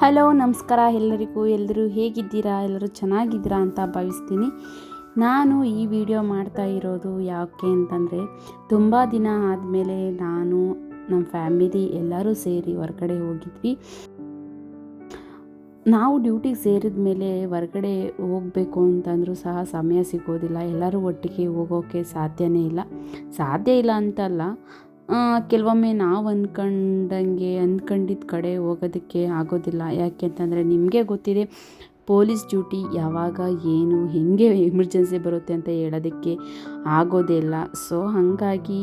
Hello, ನಮಸ್ಕಾರ. ಎಲ್ಲರಿಗೂ ಎಲ್ಲರೂ ಹೇಗಿದ್ದೀರಾ? ಎಲ್ಲರೂ ಚೆನ್ನಾಗಿದ್ದೀರಾ ಅಂತ ಭಾವಿಸ್ತೀನಿ. ನಾನು ಈ ವಿಡಿಯೋ ಮಾಡ್ತಾ ಇರೋದು ಯಾಕೆ ಅಂತಂದರೆ, ತುಂಬ ದಿನ ಆದಮೇಲೆ ನಾನು ನಮ್ಮ ಫ್ಯಾಮಿಲಿ ಎಲ್ಲರೂ ಸೇರಿ ಹೊರಗಡೆ ಹೋಗಿದ್ವಿ. ನಾವು ಡ್ಯೂಟಿಗೆ ಸೇರಿದ ಮೇಲೆ ಹೊರಗಡೆ ಹೋಗಬೇಕು ಅಂತಂದರೂ ಸಹ ಸಮಯ ಸಿಗೋದಿಲ್ಲ. ಎಲ್ಲರೂ ಒಟ್ಟಿಗೆ ಹೋಗೋಕ್ಕೆ ಸಾಧ್ಯವೇ ಇಲ್ಲ. ಸಾಧ್ಯ ಇಲ್ಲ ಅಂತಲ್ಲ. ಕೆಲವೊಮ್ಮೆ ನಾವು ಅಂದ್ಕೊಂಡಂಗೆ ಅಂದ್ಕೊಂಡಿದ್ದ ಕಡೆ ಹೋಗೋದಕ್ಕೆ ಆಗೋದಿಲ್ಲ. ಯಾಕೆ ಅಂತಂದರೆ ನಿಮಗೆ ಗೊತ್ತಿದೆ, ಪೊಲೀಸ್ ಡ್ಯೂಟಿ ಯಾವಾಗ ಏನು, ಹೆಂಗೆ ಎಮರ್ಜೆನ್ಸಿ ಬರುತ್ತೆ ಅಂತ ಹೇಳೋದಕ್ಕೆ ಆಗೋದೇ ಇಲ್ಲ. ಸೊ, ಹಾಗಾಗಿ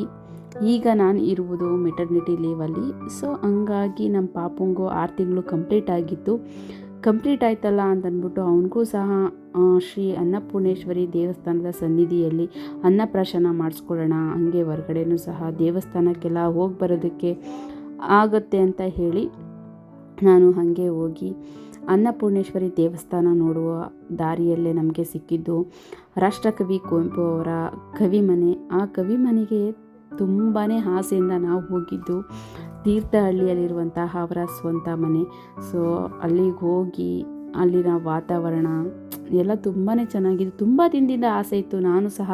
ಈಗ ನಾನು ಇರುವುದು ಮೆಟರ್ನಿಟಿ ಲೀವಲ್ಲಿ ಸೊ, ಹಂಗಾಗಿ ನಮ್ಮ ಪಾಪುಂಗು ಆರು ತಿಂಗಳು ಕಂಪ್ಲೀಟ್ ಆಗಿತ್ತು ಕಂಪ್ಲೀಟ್ ಆಯ್ತಲ್ಲ ಅಂತಂದ್ಬಿಟ್ಟು ಅವನಿಗೂ ಸಹ ಶ್ರೀ ಅನ್ನಪೂರ್ಣೇಶ್ವರಿ ದೇವಸ್ಥಾನದ ಸನ್ನಿಧಿಯಲ್ಲಿ ಅನ್ನಪ್ರಾಶನ ಮಾಡಿಸ್ಕೊಳ್ಳೋಣ. ಹಂಗೆ ಹೊರಗಡೆನೂ ಸಹ ದೇವಸ್ಥಾನಕ್ಕೆಲ್ಲ ಹೋಗಿ ಬರೋದಕ್ಕೆ ಆಗುತ್ತೆ ಅಂತ ಹೇಳಿ ನಾನು ಹಾಗೆ ಹೋಗಿ ಅನ್ನಪೂರ್ಣೇಶ್ವರಿ ದೇವಸ್ಥಾನ ನೋಡುವ ದಾರಿಯಲ್ಲೇ ನಮಗೆ ಸಿಕ್ಕಿದ್ದು ರಾಷ್ಟ್ರಕವಿ ಕುವೆಂಪು ಅವರ ಕವಿಮನೆ. ಆ ಕವಿಮನೆಗೆ ತುಂಬಾ ಆಸೆಯಿಂದ ನಾವು ಹೋಗಿದ್ದು. ತೀರ್ಥಹಳ್ಳಿಯಲ್ಲಿರುವಂತಹ ಅವರ ಸ್ವಂತ ಮನೆ. ಸೊ ಅಲ್ಲಿಗೆ ಹೋಗಿ ಅಲ್ಲಿನ ವಾತಾವರಣ, ಎಲ್ಲ ತುಂಬಾ ಚೆನ್ನಾಗಿದೆ. ತುಂಬ ದಿನದಿಂದ ಆಸೆ ಇತ್ತು. ನಾನು ಸಹ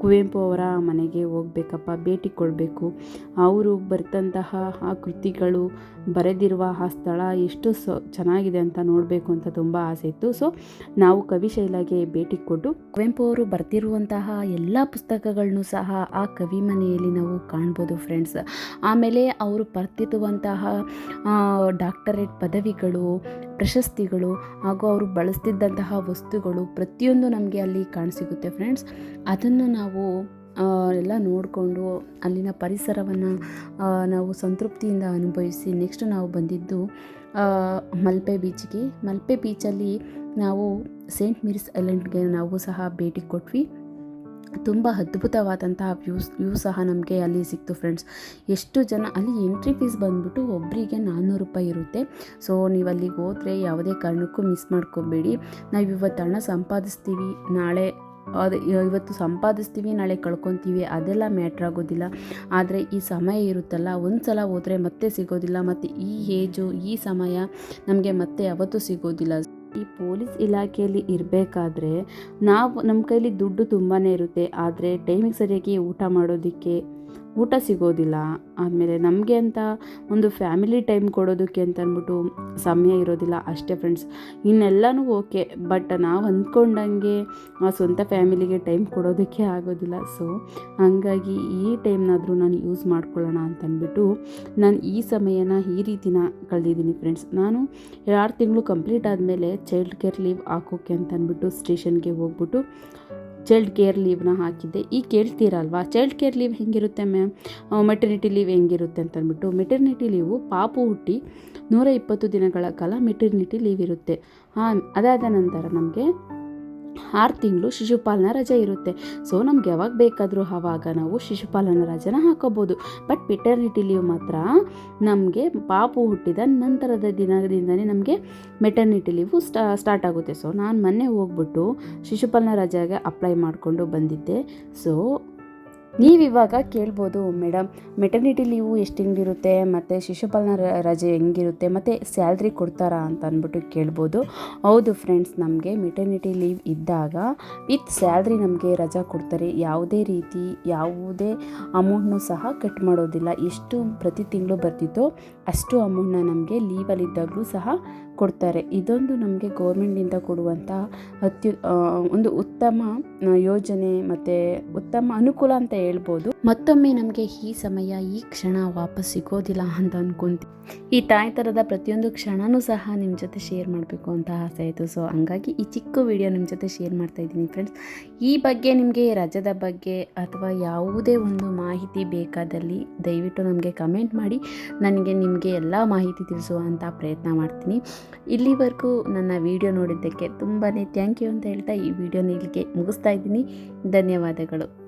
ಕುವೆಂಪು ಅವರ ಮನೆಗೆ ಹೋಗ್ಬೇಕಪ್ಪ, ಭೇಟಿ ಕೊಡಬೇಕು. ಅವರು ಬರೆದಂತಹ ಆ ಕೃತಿಗಳು, ಬರೆದಿರುವ ಆ ಸ್ಥಳ ಎಷ್ಟು ಸೊ, ಚೆನ್ನಾಗಿದೆ ಅಂತ ನೋಡಬೇಕು ಅಂತ ತುಂಬ ಆಸೆ ಇತ್ತು. ಸೊ ನಾವು ಕವಿಶೈಲಾಗೆ ಭೇಟಿ ಕೊಟ್ಟು ಕುವೆಂಪು ಅವರು ಬರ್ತಿರುವಂತಹ ಎಲ್ಲ ಪುಸ್ತಕಗಳನ್ನು ಸಹ ಆ ಕವಿ ಮನೆಯಲ್ಲಿ ನಾವು ಕಾಣ್ಬೋದು ಫ್ರೆಂಡ್ಸ್ ಆಮೇಲೆ ಅವರು ಬರ್ತಿರುವಂತಹ ಡಾಕ್ಟರೇಟ್ ಪದವಿಗಳು ಪ್ರಶಸ್ತಿಗಳು ಹಾಗೂ ಅವರು ಬಳಸ್ತಿದ್ದಂತಹ ವಸ್ತುಗಳು ಪ್ರತಿಯೊಂದು ನಮಗೆ ಅಲ್ಲಿ ಕಾಣಸಿಗುತ್ತೆ ಫ್ರೆಂಡ್ಸ್. ಅದನ್ನು ನಾವು ಎಲ್ಲ ನೋಡಿಕೊಂಡು ಅಲ್ಲಿನ ಪರಿಸರವನ್ನು ನಾವು ಸಂತೃಪ್ತಿಯಿಂದ ಅನುಭವಿಸಿ ನೆಕ್ಸ್ಟ್ ನಾವು ಬಂದಿದ್ದು ಮಲ್ಪೆ ಬೀಚ್ಗೆ ಮಲ್ಪೆ ಬೀಚಲ್ಲಿ ನಾವು ಸೇಂಟ್ ಮೇರಿಸ್ ಐಲ್ಯಾಂಡ್ಗೆ ನಾವು ಸಹ ಭೇಟಿ ಕೊಟ್ವಿ. ತುಂಬ ಅದ್ಭುತವಾದಂತಹ ವ್ಯೂಸ್, ವ್ಯೂ ಸಹ ನಮಗೆ ಅಲ್ಲಿ ಸಿಕ್ತು ಫ್ರೆಂಡ್ಸ್ ಎಷ್ಟು ಜನ, ಅಲ್ಲಿ ಎಂಟ್ರಿ ಫೀಸ್ ಬಂದ್ಬಿಟ್ಟು ಒಬ್ಬರಿಗೆ ನಾನ್ನೂರು ರೂಪಾಯಿ ಇರುತ್ತೆ. ಸೊ ನೀವು ಅಲ್ಲಿಗೆ ಹೋದರೆ ಯಾವುದೇ ಕಾರಣಕ್ಕೂ ಮಿಸ್ ಮಾಡ್ಕೋಬೇಡಿ. ನಾವು ಇವತ್ತು ಹಣ ಸಂಪಾದಿಸ್ತೀವಿ, ನಾಳೆ ಅದು, ಇವತ್ತು ಸಂಪಾದಿಸ್ತೀವಿ, ನಾಳೆ ಕಳ್ಕೊತೀವಿ, ಅದೆಲ್ಲ ಮ್ಯಾಟ್ರ್ ಆಗೋದಿಲ್ಲ. ಆದರೆ ಈ ಸಮಯ ಇರುತ್ತಲ್ಲ ಒಂದು ಸಲ ಹೋದರೆ ಮತ್ತೆ ಸಿಗೋದಿಲ್ಲ, ಮತ್ತು ಈ ಏಜು ಈ ಸಮಯ ನಮಗೆ ಮತ್ತೆ ಯಾವತ್ತೂ ಸಿಗೋದಿಲ್ಲ. ಈ ಪೊಲೀಸ್ ಇಲಾಖೆಯಲ್ಲಿ ಇರಬೇಕಾದ್ರೆ ನಾವು ನಮ್ಮ ಕೈಲಿ ದುಡ್ಡು ತುಂಬಾ ಇರುತ್ತೆ, ಆದರೆ ಟೈಮಿಗೆ ಸರಿಯಾಗಿ ಊಟ ಮಾಡೋದಕ್ಕೆ ಊಟ ಸಿಗೋದಿಲ್ಲ. ಆದಮೇಲೆ ನಮಗೆ ಅಂತ ಒಂದು ಫ್ಯಾಮಿಲಿ ಟೈಮ್ ಕೊಡೋದಕ್ಕೆ ಅಂತ ಅಂದ್ಬಿಟ್ಟು ಸಮಯ ಇರೋದಿಲ್ಲ ಅಷ್ಟೇ ಫ್ರೆಂಡ್ಸ್ ಇನ್ನೆಲ್ಲನೂ ಓಕೆ ಬಟ್ ನಾವು ಅಂದ್ಕೊಂಡಂಗೆ ಆ ಸ್ವಂತ ಫ್ಯಾಮಿಲಿಗೆ ಟೈಮ್ ಕೊಡೋದಕ್ಕೆ ಆಗೋದಿಲ್ಲ. ಸೊ ಹಂಗಾಗಿ ಈ ಟೈಮ್ನಾದರೂ ನಾನು ಯೂಸ್ ಮಾಡ್ಕೊಳ್ಳೋಣ ಅಂತಂದ್ಬಿಟ್ಟು ನಾನು ಈ ಸಮಯನ ಈ ರೀತಿನ ಕಳೆದಿದ್ದೀನಿ ಫ್ರೆಂಡ್ಸ್ ನಾನು ಎರಡು ತಿಂಗಳು ಕಂಪ್ಲೀಟ್ ಆದಮೇಲೆ ಚೈಲ್ಡ್ ಕೇರ್ ಲೀವ್ ಹಾಕೋಕೆ ಅಂತ ಅಂದ್ಬಿಟ್ಟು ಸ್ಟೇಷನ್ಗೆ ಹೋಗ್ಬಿಟ್ಟು ಚೈಲ್ಡ್ ಕೇರ್ ಲೀವ್ನ ಹಾಕಿದ್ದೆ. ಈಗ ಕೇಳ್ತೀರಲ್ವಾ? ಚೈಲ್ಡ್ ಕೇರ್ ಲೀವ್ ಹೆಂಗಿರುತ್ತೆ ಮ್ಯಾಮ್ ಮೆಟರ್ನಿಟಿ ಲೀವ್ ಹೆಂಗಿರುತ್ತೆ ಅಂತ ಅಂದ್ಬಿಟ್ಟು ಮೆಟರ್ನಿಟಿ ಲೀವು ಪಾಪು ಹುಟ್ಟಿ ನೂರ ಇಪ್ಪತ್ತು ದಿನಗಳ ಕಾಲ ಮೆಟರ್ನಿಟಿ ಲೀವ್ ಇರುತ್ತೆ. ಹಾಂ ಅದಾದ ನಂತರ ನಮಗೆ ಆರು ತಿಂಗಳು ಶಿಶುಪಾಲನ ರಜೆ ಇರುತ್ತೆ. ಸೊ ನಮ್ಗೆ ಯಾವಾಗ ಬೇಕಾದರೂ ಆವಾಗ ನಾವು ಶಿಶುಪಾಲನ ರಜೆನ ಹಾಕೋಬೋದು. ಬಟ್ ಮೆಟರ್ನಿಟಿ ಲೀವ್ ಮಾತ್ರ ನಮಗೆ ಪಾಪು ಹುಟ್ಟಿದ ನಂತರದ ದಿನದಿಂದನೇ ನಮಗೆ ಮೆಟರ್ನಿಟಿ ಲೀವು ಸ್ಟಾ ಸ್ಟಾರ್ಟ್ ಆಗುತ್ತೆ. ಸೊ ನಾನು ಮೊನ್ನೆ ಹೋಗ್ಬಿಟ್ಟು ಶಿಶುಪಾಲನ ರಜೆಗೆ ಅಪ್ಲೈ ಮಾಡಿಕೊಂಡು ಬಂದಿದ್ದೆ. ಸೊ ನೀವಿವಾಗ ಕೇಳ್ಬೋದು ಮೇಡಮ್ ಮೆಟರ್ನಿಟಿ ಲೀವು ಎಷ್ಟು ಹೆಂಗಿರುತ್ತೆ, ಮತ್ತು ಶಿಶುಪಾಲನ ರಜೆ ಹೆಂಗಿರುತ್ತೆ, ಮತ್ತು ಸ್ಯಾಲ್ರಿ ಕೊಡ್ತಾರಾ ಅಂತ ಅಂದ್ಬಿಟ್ಟು ಕೇಳ್ಬೋದು. ಹೌದು ಫ್ರೆಂಡ್ಸ್ ನಮಗೆ ಮೆಟರ್ನಿಟಿ ಲೀವ್ ಇದ್ದಾಗ ವಿತ್ ಸ್ಯಾಲ್ರಿ ನಮಗೆ ರಜಾ ಕೊಡ್ತಾರೆ. ಯಾವುದೇ ರೀತಿ, ಯಾವುದೇ ಅಮೌಂಟ್ನು ಸಹ ಕಟ್ ಮಾಡೋದಿಲ್ಲ. ಎಷ್ಟು ಪ್ರತಿ ತಿಂಗಳು ಬರ್ತಿತ್ತೋ ಅಷ್ಟು ಅಮೌಂಟ್ನ ನಮಗೆ ಲೀವಲ್ಲಿದ್ದಾಗಲೂ ಸಹ ಕೊಡ್ತಾರೆ. ಇದೊಂದು ನಮಗೆ ಗೌರ್ಮೆಂಟಿಂದ ಕೊಡುವಂಥ ಅತ್ಯು ಒಂದು ಉತ್ತಮ ಯೋಜನೆ ಮತ್ತು ಉತ್ತಮ ಅನುಕೂಲ ಅಂತ ಹೇಳ್ಬೋದು. ಮತ್ತೊಮ್ಮೆ ನಮಗೆ ಈ ಸಮಯ, ಈ ಕ್ಷಣ ವಾಪಸ್ ಸಿಗೋದಿಲ್ಲ ಅಂತ ಅನ್ಕೊಂತೀವಿ. ಈ ತಾಯಿ ಥರದ ಪ್ರತಿಯೊಂದು ಕ್ಷಣನೂ ಸಹ ನಿಮ್ಮ ಜೊತೆ ಶೇರ್ ಮಾಡಬೇಕು ಅಂತ ಆಸೆ ಆಯಿತು. ಸೊ ಹಂಗಾಗಿ ಈ ಚಿಕ್ಕ ವಿಡಿಯೋ ನಿಮ್ಮ ಜೊತೆ ಶೇರ್ ಮಾಡ್ತಾ ಇದ್ದೀನಿ ಫ್ರೆಂಡ್ಸ್ ಈ ಬಗ್ಗೆ ನಿಮಗೆ, ರಜದ ಬಗ್ಗೆ ಅಥವಾ ಯಾವುದೇ ಒಂದು ಮಾಹಿತಿ ಬೇಕಾದಲ್ಲಿ ದಯವಿಟ್ಟು ನಮಗೆ ಕಮೆಂಟ್ ಮಾಡಿ. ನನಗೆ ನಿಮಗೆ ಎಲ್ಲ ಮಾಹಿತಿ ತಿಳಿಸುವಂಥ ಪ್ರಯತ್ನ ಮಾಡ್ತೀನಿ. ಇಲ್ಲಿವರೆಗೂ ನನ್ನ ವಿಡಿಯೋ ನೋಡಿದ್ದಕ್ಕೆ ತುಂಬಾ ಥ್ಯಾಂಕ್ ಯು ಅಂತ ಹೇಳ್ತಾ ಈ ವಿಡಿಯೋನ ಇಲ್ಲಿಗೆ ಮುಗಿಸ್ತಾ ಇದ್ದೀನಿ. ಧನ್ಯವಾದಗಳು.